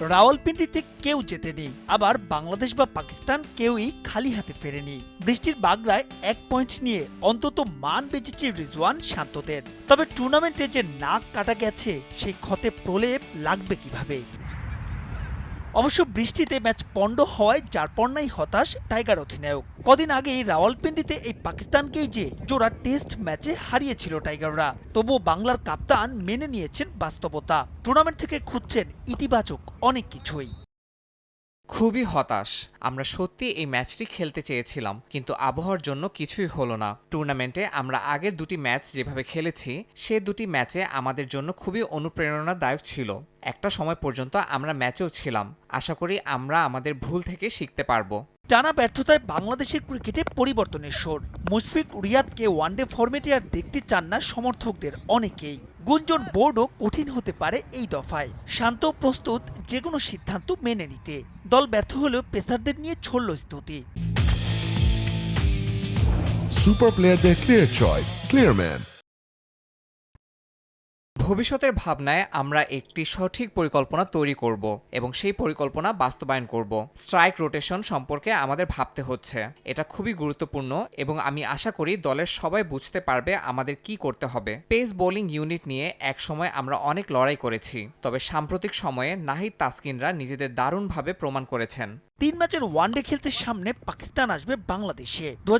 রাওয়ালপিন্ডিতে কেউ জেতেনি আবার বাংলাদেশ বা পাকিস্তান কেউই খালি হাতে ফেরেনি। বৃষ্টির বাগড়ায় এক পয়েন্ট নিয়ে অন্তত মান বেঁচেছে রিজওয়ান শান্তদের। তবে টুর্নামেন্টে যে নাক কাটা গেছে, সেই ক্ষতে প্রলেপ লাগবে কীভাবে? অবশ্য বৃষ্টিতে ম্যাচ পণ্ড হওয়ায় যার পণ্যাই হতাশ টাইগার অধিনায়ক। কদিন আগেই রাওয়ালপিন্ডিতে এই পাকিস্তানকেই যে জোড়া টেস্ট ম্যাচে হারিয়েছিল টাইগাররা, তবুও বাংলার কাপ্তান মেনে নিয়েছেন বাস্তবতা। টুর্নামেন্ট থেকে খুঁজছেন ইতিবাচক অনেক কিছুই। খুবই হতাশ। আমরা সত্যি এই ম্যাচটি খেলতে চেয়েছিলাম, কিন্তু আবহাওয়ার জন্য কিছুই হলো না। টুর্নামেন্টে আমরা আগের দুটি ম্যাচ যেভাবে খেলেছি, সে দুটি ম্যাচে আমাদের জন্য খুবই অনুপ্রেরণাদায়ক ছিল। একটা সময় পর্যন্ত আমরা ম্যাচেও ছিলাম। আশা করি আমরা আমাদের ভুল থেকে শিখতে পারব। টানা ব্যর্থতায় বাংলাদেশের ক্রিকেটে পরিবর্তনের সুর মুশফিক রিয়াদকে ওয়ানডে ফরম্যাটে আর দেখতে চান না সমর্থকদের অনেকেই। গুঞ্জন বোর্ডও কঠিন হতে পারে এই দফায়। শান্ত, প্রস্তুত যে কোনো সিদ্ধান্ত মেনে নিতে। দল ব্যর্থ হলেও পেসারদের নিয়ে ছড়ল স্তুতি। সুপার প্লেয়ারদের ক্লিয়ার চয়েস ক্লিয়ারম্যান ভবিষ্যতের ভাবনায় আমরা একটি সঠিক পরিকল্পনা তৈরি করব এবং সেই পরিকল্পনা বাস্তবায়ন করব। স্ট্রাইক রোটেশন সম্পর্কে আমাদের ভাবতে হচ্ছে। এটা খুবই গুরুত্বপূর্ণ এবং আমি আশা করি দলের সবাই বুঝতে পারবে আমাদের কি করতে হবে। পেস বোলিং ইউনিট নিয়ে একসময় আমরা অনেক লড়াই করেছি, তবে সাম্প্রতিক সময়ে নাহিদ তাসকিনরা নিজেদের দারুণভাবে প্রমাণ করেছেন। তিন ম্যাচের ওয়ানডে খেলতে সামনে পাকিস্তান আসবে বাংলাদেশে। দু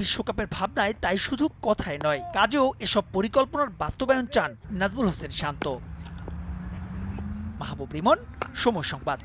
বিশ্বকাপের ভাবনায় তাই শুধু কথায় নয়, কাজেও এসব পরিকল্পনার বাস্তবায়ন চান নাজমুল হোসেন শান্ত। মাহবুব রিমন সময় সংবাদ।